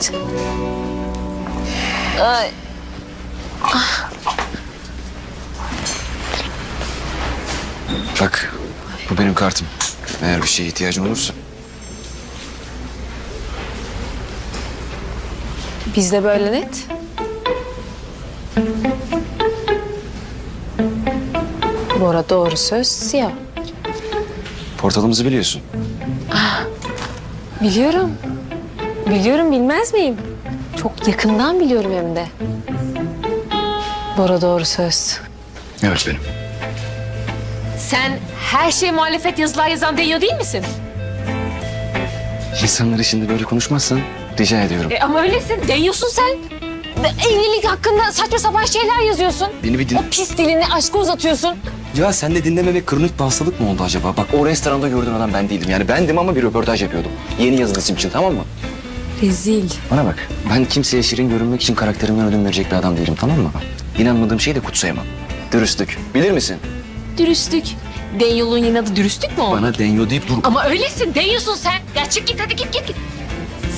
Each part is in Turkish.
Evet. Ay. Bak bu benim kartım. Eğer bir şeye ihtiyacın olursa. Bizde böyle net. Bora doğru söz siyah. Portalımızı biliyorsun. Biliyorum. Biliyorum bilmez miyim? Çok yakından biliyorum hem de. Bora doğru söz. Evet benim. Sen her şeye muhalefet yazılar yazan deniyor değil misin? İnsanlar şimdi böyle konuşmazsan rica ediyorum. E, ama öylesin. Deniyorsun sen. Evlilik hakkında saçma sapan şeyler yazıyorsun. Beni bir din... O pis dilini aşka uzatıyorsun. Ya sen de dinlememek kronik bir hastalık mı oldu acaba? Bak o restoranda gördüğün adam ben değildim. Yani bendim ama bir röportaj yapıyordum. Yeni yazılı isim için tamam mı? Rezil. Bana bak. Ben kimseye şirin görünmek için karakterimden ödün verecek bir adam değilim tamam mı? İnanmadığım şeyi de kutsayamam. Dürüstlük. Bilir misin? Dürüstlük. Deniyor'un yeni adı dürüstlük mü o? Bana denyo deyip dur. Ama öylesin. Deniyorsun sen. Ya çık git hadi git git. git.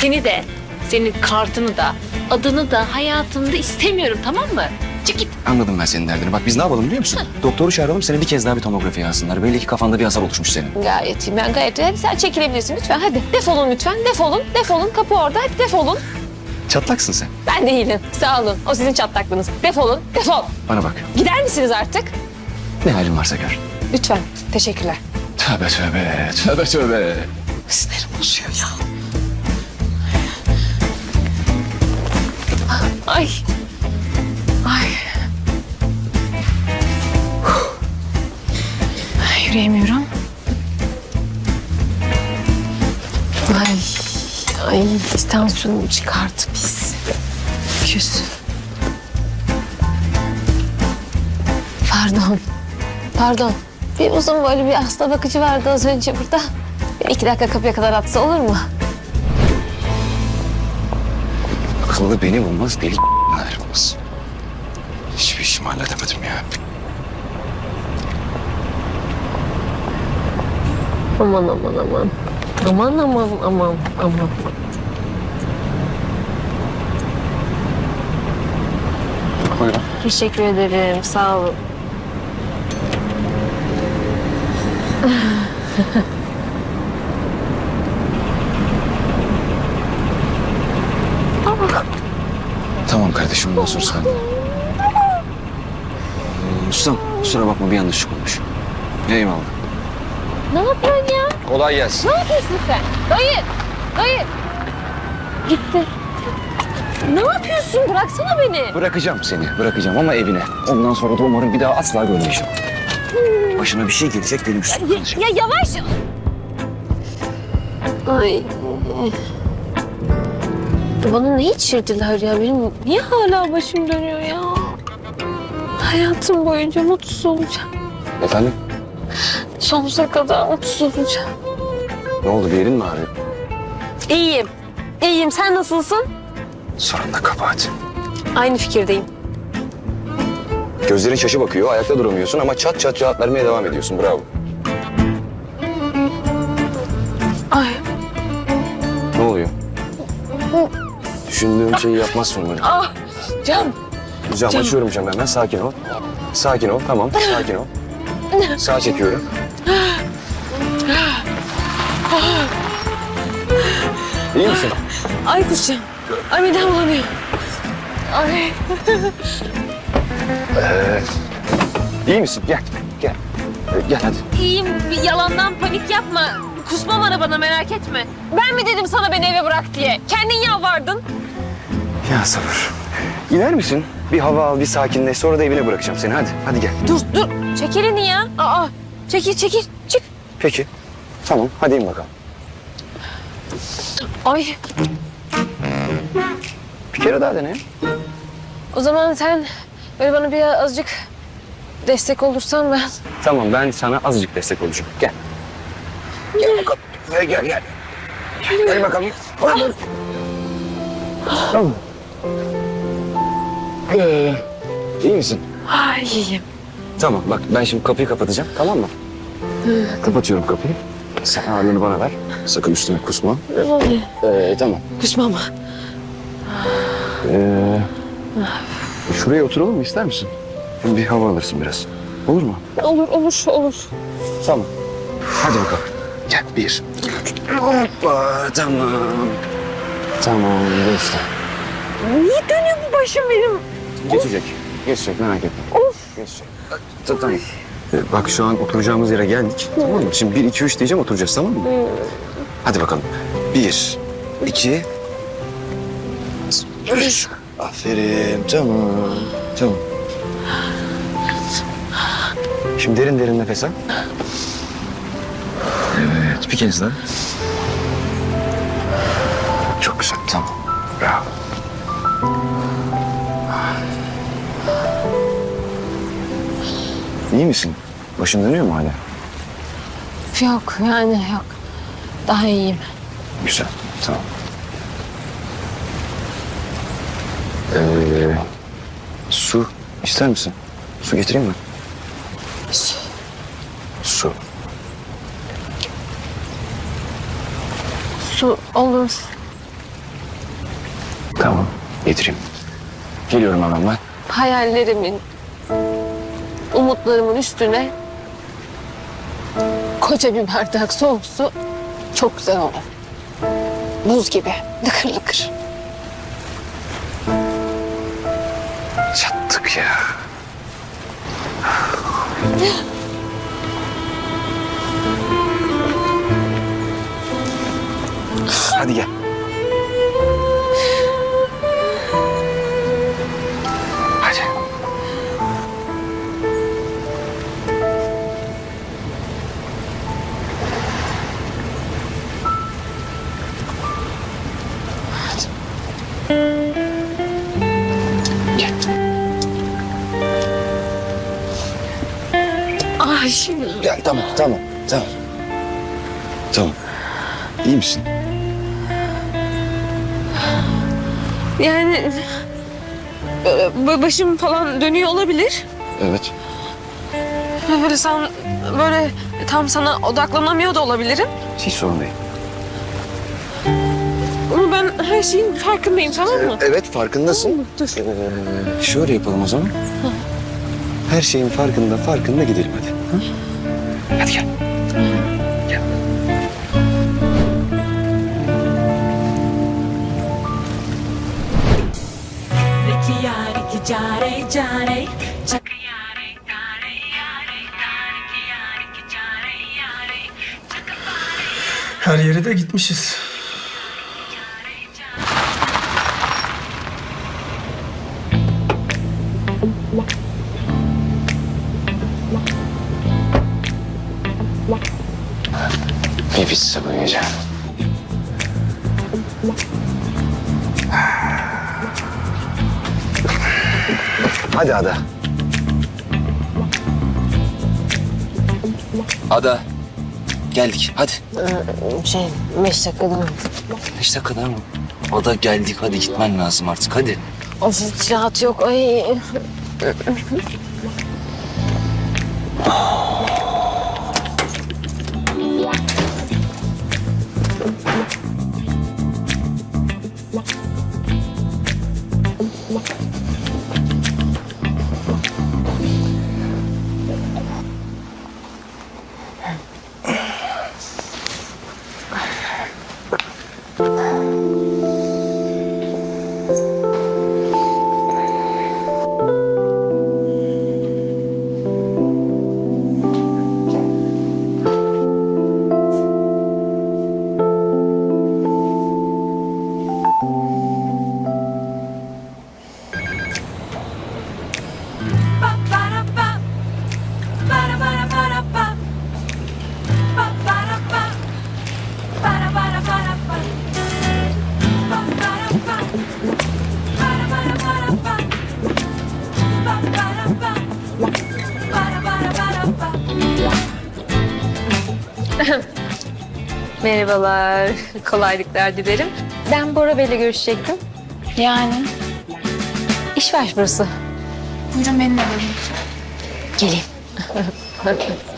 Seni de, senin kartını da, adını da hayatımda istemiyorum tamam mı? Çık git. Anladım ben senin derdini. Bak biz ne yapalım biliyor musun? Doktoru çağıralım seni bir kez daha bir tomografi yazsınlar. Belli ki kafanda bir hasar oluşmuş senin. Gayet iyi. Ben gayet iyi. Sen çekilebilirsin lütfen. Hadi defolun lütfen. Defolun. Defolun. Kapı orada. Hadi defolun. Çatlaksın sen. Ben değilim. Sağ olun. O sizin çatlaklığınız. Defolun. Defol. Bana bak. Gider misiniz artık? Ne halin varsa gör. Lütfen. Teşekkürler. Tövbe tövbe. Tövbe tövbe. Sinirim bozuyor ya. Ay. Yürüyemiyorum. Ay. Ay. Tansiyonum çıkardı pis. Küs. Pardon. Pardon. Bir uzun böyle bir hasta bakıcı vardı az önce burada. Bir iki dakika kapıya kadar atsa olur mu? Akıllı beni bulmaz, deli bulmaz. Hiçbir işimi halledemedim ya. Aman aman aman. Aman aman aman aman. Buyurun. Teşekkür ederim. Sağ olun. Tamam kardeşim bundan sonra sen. Ee, ustam kusura bakma bir yanlışlık olmuş. Eyvallah. Ne yapıyorsun ya? Kolay gelsin. Ne yapıyorsun sen? Dayı! Dayı! Gitti. Ne yapıyorsun? Bıraksana beni. Bırakacağım seni, bırakacağım ama evine. Ondan sonra da umarım bir daha asla görmeyeceğim. Başına bir şey gelecek benim üstüme kalacak. Ya yavaş. Ay. Bana ne içirdiler ya? Benim niye hala başım dönüyor ya? Hayatım boyunca mutsuz olacağım. Efendim? Sonsuza kadar mutsuz olacağım. Ne oldu bir yerin mi ağrıyor? İyiyim. İyiyim. Sen nasılsın? Sorun da kabahat. Aynı fikirdeyim. Gözlerin şaşı bakıyor, ayakta duramıyorsun ama çat çat cevap vermeye devam ediyorsun. Bravo. Ay. Ne oluyor? Düşündüğüm şeyi yapmazsın umarım. Ah. Can. Cam Canım. açıyorum cam hemen. Sakin ol. Sakin ol. Tamam. Sakin ol. Sağ çekiyorum. İyi misin? Ay kusacağım. Ay midem bulanıyor. Ay. İyi misin? Gel. Gel. Ee, Gel hadi. İyiyim. Bir yalandan panik yapma. Kusmam arabana merak etme. Ben mi dedim sana beni eve bırak diye? Kendin yalvardın. Ya sabır. İner misin? Bir hava al, bir sakinleş. Sonra da evine bırakacağım seni. Hadi. Hadi gel. Dur dur. Çek elini ya. Aa. Çekil çekil. Çık. Peki. Tamam. Hadi in bakalım. Ay. Bir kere daha dene. O zaman sen böyle bana bir azıcık destek olursan ben. Tamam. Ben sana azıcık destek olacağım. Gel. Gel bakalım. Gel gel gel. Gel bakalım. Hadi. Tamam. Ee, iyi misin? Ay iyiyim. Tamam bak ben şimdi kapıyı kapatacağım tamam mı? Kapatıyorum kapıyı. Sen ağırlığını bana ver. Sakın üstüme kusma. Ay, Ee, tamam. Kusmam. Ee, şuraya oturalım mı ister misin? Hem bir hava alırsın biraz. Olur mu? Olur olur olur. Tamam. Hadi bakalım. Gel bir. Hoppa tamam. Tamam geçti. Niye dönüyor bu başım benim? Geçecek. Geçecek merak etme. Of. Geçecek. Ta- Tamam. Ee, Bak şu an oturacağımız yere geldik. Tamam mı? Şimdi bir, iki, üç diyeceğim oturacağız tamam mı? Hadi bakalım. Bir, iki, üç. Aferin. Tamam. Tamam. Şimdi derin derin nefes al. Evet. Bir kez daha. İyi misin? Başın dönüyor mu hala? Yok yani yok. Daha iyiyim. Güzel. Tamam. Ee, su ister misin? Su getireyim mi? Su. Su. Su olur. Tamam. Getireyim. Geliyorum hemen ben. Hayallerimin, umutlarımın üstüne koca bir bardak soğuk su çok güzel olur. Buz gibi, lıkır lıkır. Çattık ya. Hadi gel. Ay şimdi Gel tamam tamam tamam. Tamam. İyi misin? yani böyle başım falan dönüyor olabilir. Evet. Böyle sen böyle tam sana odaklanamıyor da olabilirim. Hiç sorun değil. Ama ben her şeyin farkındayım tamam mı? Evet farkındasın. Dur. Ee, şöyle yapalım o zaman. Her şeyin farkında farkında gidelim hadi. Hı? Hadi gel. Gel. Her yere de gitmişiz. Pizza bu gece. Hadi Ada. Ada. Geldik hadi. Şey beş dakikadan. Beş dakikada mı? Ada geldik hadi gitmen lazım artık hadi. Of hiç rahat yok. Ay. Merhabalar. Kolaylıklar dilerim. Ben Bora Bey'le görüşecektim. Yani İş başvurusu. buyurun benimle gelin. Geleyim.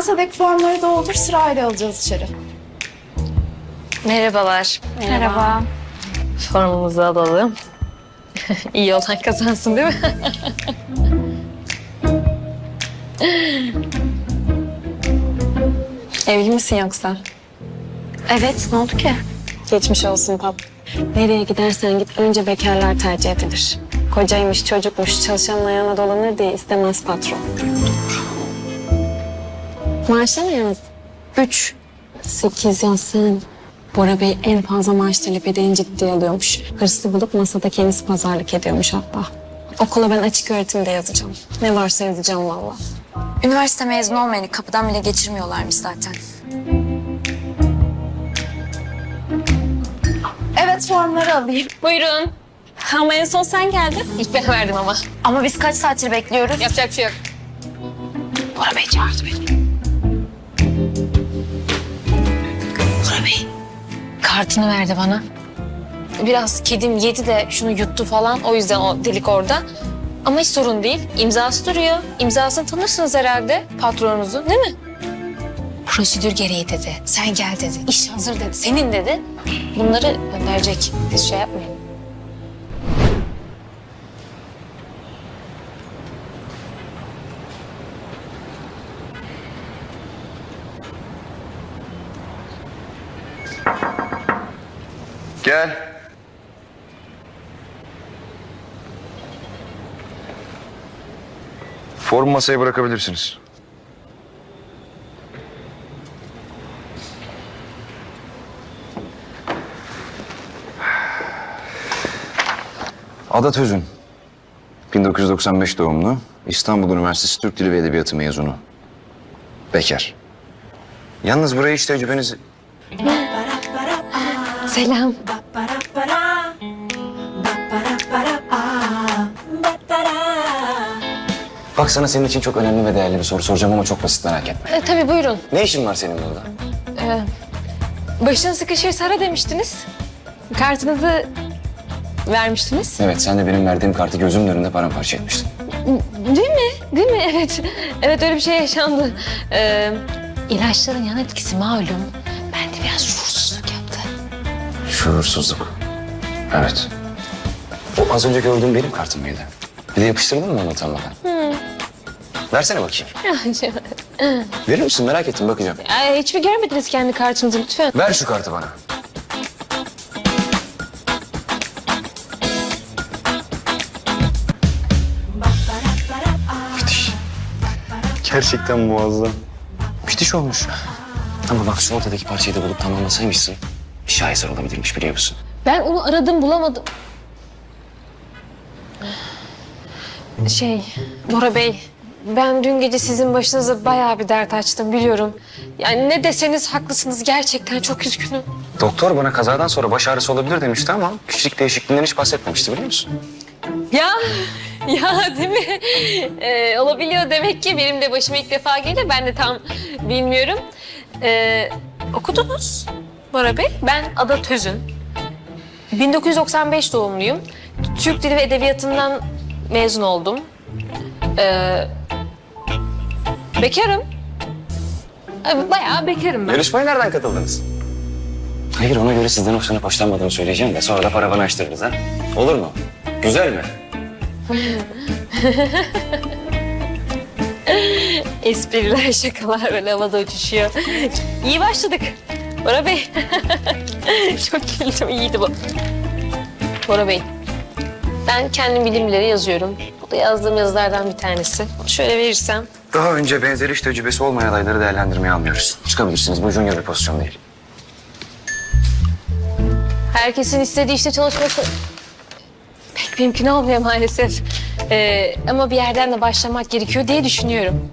Masadaki formları doldur sırayla alacağız içeri. Merhabalar. Merhaba. Formumuzu alalım. İyi olan kazansın değil mi? Evli misin yoksa? Evet, ne oldu ki? Geçmiş olsun pap. Nereye gidersen git önce bekarlar tercih edilir. Kocaymış, çocukmuş, çalışanın ayağına dolanır diye istemez patron. Maaşa mı yazdın? Üç. Sekiz yazsın. Bora Bey en fazla maaş talep edeni ciddiye alıyormuş. Hırslı bulup masada kendisi pazarlık ediyormuş hatta. Okula ben açık öğretimde yazacağım. Ne varsa yazacağım valla. Üniversite mezunu olmayanı kapıdan bile geçirmiyorlarmış zaten. Evet formları alayım. Buyurun. Ama en son sen geldin. İlk ben verdim ama. Ama biz kaç saattir bekliyoruz? Yapacak bir şey yok. Bora Bey çağırdı beni. Kartını verdi bana. Biraz kedim yedi de şunu yuttu falan. O yüzden o delik orada. Ama hiç sorun değil. İmzası duruyor. İmzasını tanırsınız herhalde patronunuzun değil mi? Prosedür gereği dedi. Sen gel dedi. İş hazır dedi. Senin dedi. Bunları gönderecek. Siz şey yapmayın. Gel. Form masaya bırakabilirsiniz. Ada Tözün. 1995 doğumlu. İstanbul Üniversitesi Türk Dili ve Edebiyatı mezunu. Bekar. Yalnız buraya hiç tecrübenizi... Selam. Bak sana senin için çok önemli ve değerli bir soru soracağım ama çok basit merak etme. E, tabii buyurun. Ne işin var senin burada? Başın sıkışırsa ara demiştiniz. Kartınızı vermiştiniz. Evet sen de benim verdiğim kartı gözümün önünde paramparça etmiştin. Değil mi? Değil mi? Evet. Evet öyle bir şey yaşandı. Ee, ilaçların yan etkisi malum. Ben de biraz şuursuzluk yaptı. Şuursuzluk. Evet. O az önce gördüğüm benim kartım mıydı? Bir de yapıştırdın mı onu utanmadan? Versene bakayım. Verir misin? Merak ettim bakacağım. Ay, hiç mi görmediniz kendi kartınızı lütfen? Ver şu kartı bana. Müthiş. Gerçekten muazzam. Müthiş olmuş. Ama bak şu ortadaki parçayı da bulup tamamlasaymışsın. Şaheser olabilirmiş biliyor musun? Ben onu aradım bulamadım. Şey, Bora Bey, ben dün gece sizin başınıza bayağı bir dert açtım biliyorum. Yani ne deseniz haklısınız gerçekten çok üzgünüm. Doktor bana kazadan sonra baş ağrısı olabilir demişti ama kişilik değişikliğinden hiç bahsetmemişti biliyor musun? Ya, ya değil mi? Ee, olabiliyor demek ki benim de başıma ilk defa geliyor. Ben de tam bilmiyorum. Ee, okudunuz Bora Bey. Ben Ada Tözün. 1995 doğumluyum. Türk Dili ve Edebiyatı'ndan mezun oldum. Ee, bekarım. Bayağı bekarım ben. Yarışmaya nereden katıldınız? Hayır ona göre sizden hoşlanıp hoşlanmadığımı söyleyeceğim de sonra da paravanı açtırırız ha. Olur mu? Güzel mi? Espriler, şakalar böyle havada uçuşuyor. İyi başladık. Bora Bey. Çok güldüm, iyiydi bu. Bora Bey, ben kendim bilimleri yazıyorum. Bu da yazdığım yazılardan bir tanesi. Şöyle verirsem. Daha önce benzer iş tecrübesi olmayan adayları değerlendirmeye almıyoruz. Çıkabilirsiniz. Bu junior bir pozisyon değil. Herkesin istediği işte çalışması pek mümkün olmuyor maalesef. Ee, ama bir yerden de başlamak gerekiyor diye düşünüyorum.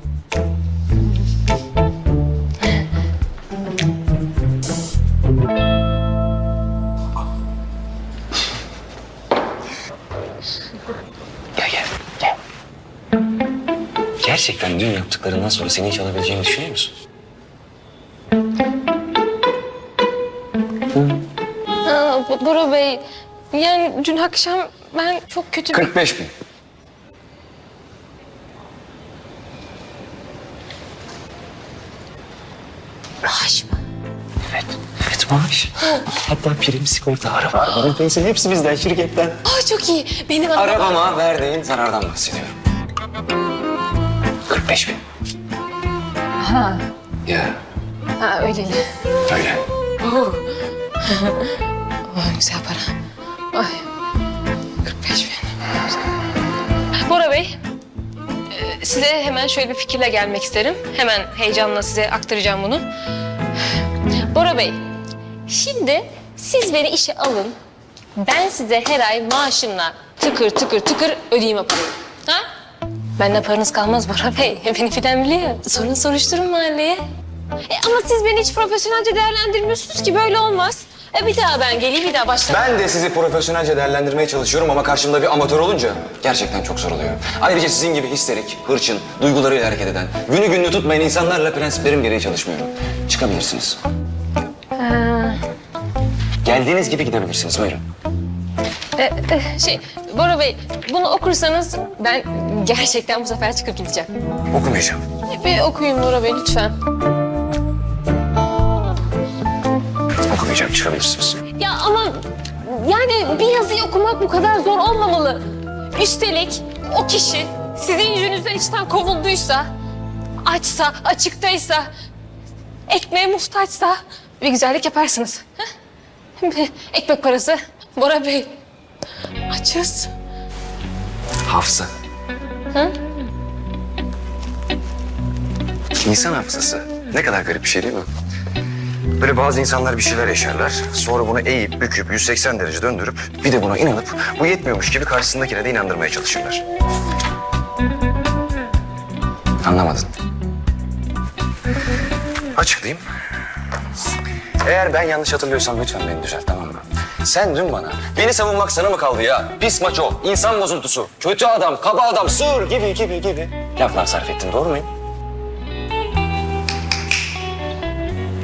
Gerçekten dün yaptıklarından sonra seni hiç alabileceğimi düşünüyor musun? Aa, Bora Bey, yani dün akşam ben çok kötü bir... 45 bin. Evet. Evet maaş. Hatta prim, sigorta, araba, arabanın pensiyon hepsi bizden şirketten. Aa çok iyi. Benim arabam. Arabama verdiğin zarardan bahsediyorum. 45 bin. Ha, Ya ha öyle. öyle. Oo. Vay güzel para. Ay. 45 bin. Bora Bey, e, size hemen şöyle bir fikirle gelmek isterim. Hemen heyecanla size aktaracağım bunu. Bora Bey, şimdi siz beni işe alın. Ben size her ay maaşımla tıkır tıkır tıkır ödeyeyim parayı. Ha? Benden paranız kalmaz Bora Bey. Beni filan biliyor. Sorun soruşturun mahalleye. E ama siz beni hiç profesyonelce değerlendirmiyorsunuz ki böyle olmaz. E bir daha ben geleyim bir daha başlayayım. Ben de sizi profesyonelce değerlendirmeye çalışıyorum ama karşımda bir amatör olunca gerçekten çok zor oluyor. Ayrıca sizin gibi histerik, hırçın, duygularıyla hareket eden, günü gününü tutmayan insanlarla prensiplerim gereği çalışmıyorum. Çıkabilirsiniz. Geldiğiniz gibi gidebilirsiniz. Buyurun. E, e, şey Bora Bey bunu okursanız ben gerçekten bu sefer çıkıp gideceğim. Okumayacağım. Bir okuyun Bora Bey lütfen. Okumayacağım. Çıkabilirsiniz. Ya ama yani bir yazıyı okumak bu kadar zor olmamalı. Üstelik o kişi sizin yüzünüzden içten kovulduysa, açsa, açıktaysa, ekmeğe muhtaçsa bir güzellik yaparsınız. Heh? Bir Ekmek parası. Bora Bey, açız. Hafıza. İnsan hafızası. Ne kadar garip bir şey değil mi? Böyle bazı insanlar bir şeyler yaşarlar. Sonra bunu eğip, büküp, 180 derece döndürüp bir de buna inanıp bu yetmiyormuş gibi karşısındakine de inandırmaya çalışırlar. Anlamadın. Açıklayayım. Eğer ben yanlış hatırlıyorsam lütfen beni düzelt tamam mı? Sen dün bana beni savunmak sana mı kaldı ya? Pis maço, insan bozuntusu, kötü adam, kaba adam, sığır gibi gibi gibi laflar sarf ettin doğru muyum?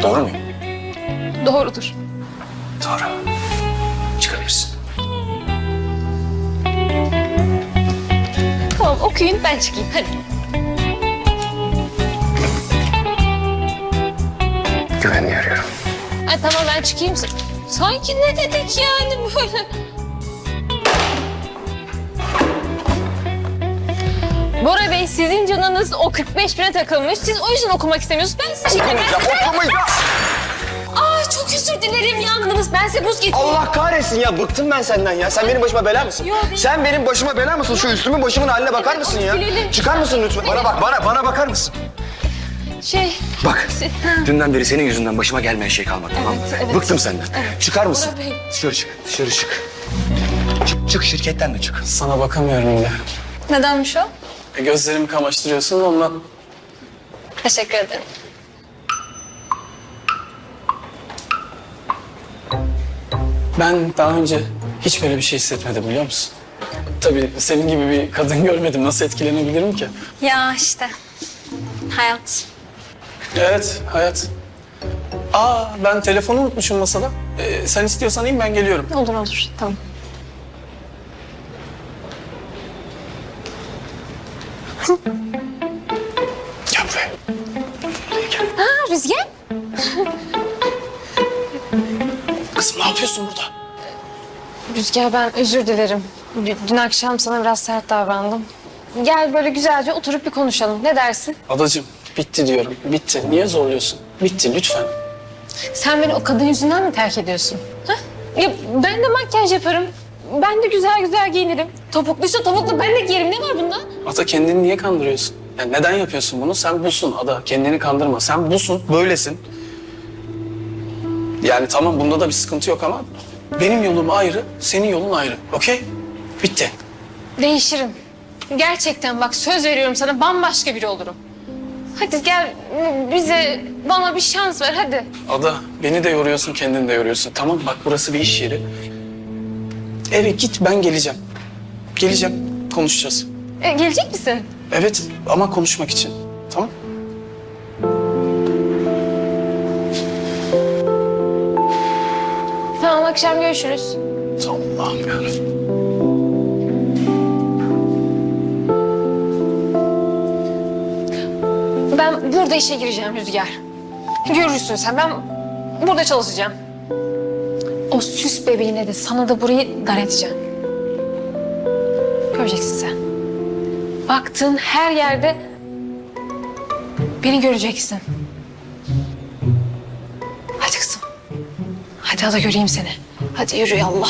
Doğru muyum? Doğrudur. Doğru. Çıkabilirsin. Tamam okuyun ben çıkayım hadi. Güvenliği arıyorum. Ay tamam ben çıkayım. Sanki ne dedik yani böyle? Bora Bey sizin canınız o 45 bine takılmış. Siz o yüzden okumak istemiyorsunuz. Ben size şeker... Aa çok özür dilerim yandınız. Ben size buz getireyim. Allah kahretsin ya bıktım ben senden ya. Sen benim başıma bela mısın? Yok, değil. Sen benim başıma bela mısın? Şu üstümün başımın haline bakar mısın ya? silelim. Çıkar mısın lütfen? Bana bak bana bana bakar mısın? Şey... Bak si- dünden beri senin yüzünden başıma gelmeyen şey kalmadı tamam mı? Evet, evet. Bıktım senden. Çıkar mısın? Bora Bey. Dışarı çık dışarı çık. Çık çık şirketten de çık. Sana bakamıyorum bile. Nedenmiş o? E, gözlerimi kamaştırıyorsun ondan. Teşekkür ederim. Ben daha önce hiç böyle bir şey hissetmedim biliyor musun? Tabii senin gibi bir kadın görmedim. Nasıl etkilenebilirim ki? Ya işte. Hayat. Evet, hayat. Aa, ben telefonu unutmuşum masada. Ee, sen istiyorsan in ben geliyorum. Olur olur tamam. Gel buraya. Ha Rüzgar. Kızım ne yapıyorsun burada? Rüzgar ben özür dilerim. Dün akşam sana biraz sert davrandım. Gel böyle güzelce oturup bir konuşalım. Ne dersin? Adacığım bitti diyorum. Bitti. Niye zorluyorsun? Bitti lütfen. Sen beni o kadın yüzünden mi terk ediyorsun? Ha? Ya ben de makyaj yaparım. Ben de güzel güzel giyinirim. Topukluysa topuklu ben de giyerim. Ne var bunda? Ada kendini niye kandırıyorsun? Yani neden yapıyorsun bunu? Sen busun Ada. Kendini kandırma. Sen busun. Böylesin. Yani tamam bunda da bir sıkıntı yok ama benim yolum ayrı, senin yolun ayrı. Okey? Bitti. Değişirim. Gerçekten bak söz veriyorum sana bambaşka biri olurum. Hadi gel bize bana bir şans ver hadi. Ada beni de yoruyorsun, kendini de yoruyorsun. Tamam bak burası bir iş yeri. Eve git ben geleceğim. Geleceğim konuşacağız. E, gelecek misin? Evet ama konuşmak için. Tamam? Tamam akşam görüşürüz. Allah'ım yarabbim. Ben burada işe gireceğim Rüzgar. Görürsün sen ben burada çalışacağım. O süs bebeğine de sana da burayı dar edeceğim. Göreceksin sen. Baktığın her yerde beni göreceksin. Hadi kızım. Hadi ada göreyim seni. Hadi yürü Allah.